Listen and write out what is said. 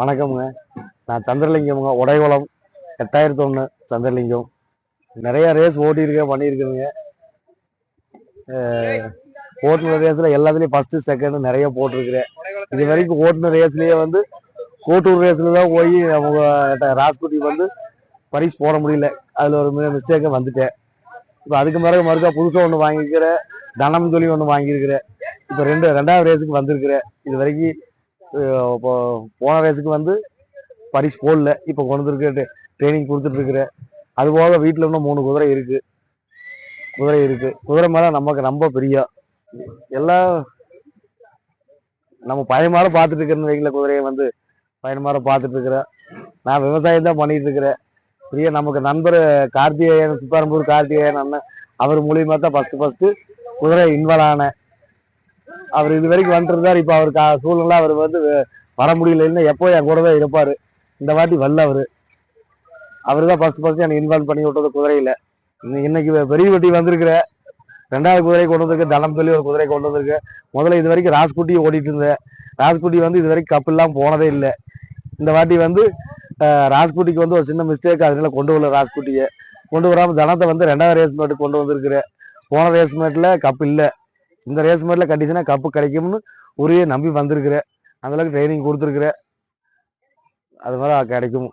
வணக்கமுங்க. நான் சந்திரலிங்கம்ங்க. உடைகுளம் எட்டாயிரத்தி ஒன்று சந்திரலிங்கம். நிறைய ரேஸ் ஓட்டியிருக்கேன் பண்ணியிருக்கேங்க ஓட்டுன ரேஸில் எல்லாத்துலேயும் ஃபஸ்ட்டு செகண்ட் நிறைய போட்டிருக்கிறேன். இது வரைக்கும் ஓட்டுன ரேஸ்லேயே வந்து கோட்டூர் ரேஸில் தான் போய் அவங்க ராஸ்குட்டி வந்து பரிசு போட முடியல. அதில் ஒரு மிஸ்டேக்கை வந்துட்டேன். இப்போ அதுக்கு பிறகு மறுக்கா புதுசாக ஒன்று வாங்கியிருக்கிறேன். தனம் சொல்லி ஒன்று வாங்கியிருக்கிறேன். இப்போ ரெண்டு ரெண்டாவது ரேஸுக்கு வந்திருக்கிறேன். இது வரைக்கும் போன ரேஸுக்கு வந்து பரிசு போடல. இப்போ கொண்டு இருக்க ட்ரைனிங் கொடுத்துட்ருக்குறேன் அதுபோக அது போக வீட்டில் இன்னும் மூணு குதிரை இருக்குது குதிரை இருக்குது குதிரை மேலே நமக்கு ரொம்ப பிரியம் எல்லாம் நம்ம பயமார பார்த்துட்டு இருக்கிற வைக்கல குதிரையை வந்து பயணமார பார்த்துட்டு இருக்கிறேன் நான் விவசாயம் தான் பண்ணிட்டு இருக்கிறேன். நமக்கு நண்பர் கார்த்திகேயன் சுப்பாரம்பூர் கார்த்திகேயன் அண்ணன் அவர் மூலியமாக தான் ஃபஸ்ட்டு ஃபஸ்ட்டு குதிரை இன்வால்வ் ஆனேன். அவர் இது வரைக்கும் வந்துருந்தார். இப்போ அவர் கா- சூழ்நிலை அவர் வந்து வர முடியலன்னு எப்போ என் கூட தான் இந்த வாட்டி வரல அவர். அவர் தான் ஃபஸ்ட் ஃபர்ஸ்ட் எனக்கு இன்வால்வ் பண்ணி விட்டது குதிரையில். இன்னைக்கு- பெரிய வட்டி வந்திருக்கிற. ரெண்டாவது குதிரை கொண்டு வந்திருக்கு. தனம் சொல்லி ஒரு குதிரை கொண்டு வந்திருக்கு. முதல்ல இது வரைக்கும் ராஸ்குட்டி ஓடிட்டு இருந்தேன். ராஸ்குட்டி வந்து இது வரைக்கும் கப்பெல்லாம் போனதே இல்லை. இந்த வாட்டி வந்து ராஸ்குட்டிக்கு வந்து ஒரு சின்ன மிஸ்டேக் அதனால கொண்டு வரல ராஸ்குட்டியை கொண்டு வராமல் தனத்தை வந்து ரெண்டாவது ரேஸ் மேட்டு கொண்டு வந்திருக்கிறேன் போன ரேஸ் மேட்டில் கப் இல்லை. இந்த ரேஸ் மாதிரிலாம் கண்டிஷனாக கப்பு கிடைக்கும்னு உரிய நம்பி வந்திருக்கிறேன் அந்தளவுக்கு ட்ரைனிங் கொடுத்துருக்குறேன் அது மாதிரி கிடைக்கும்.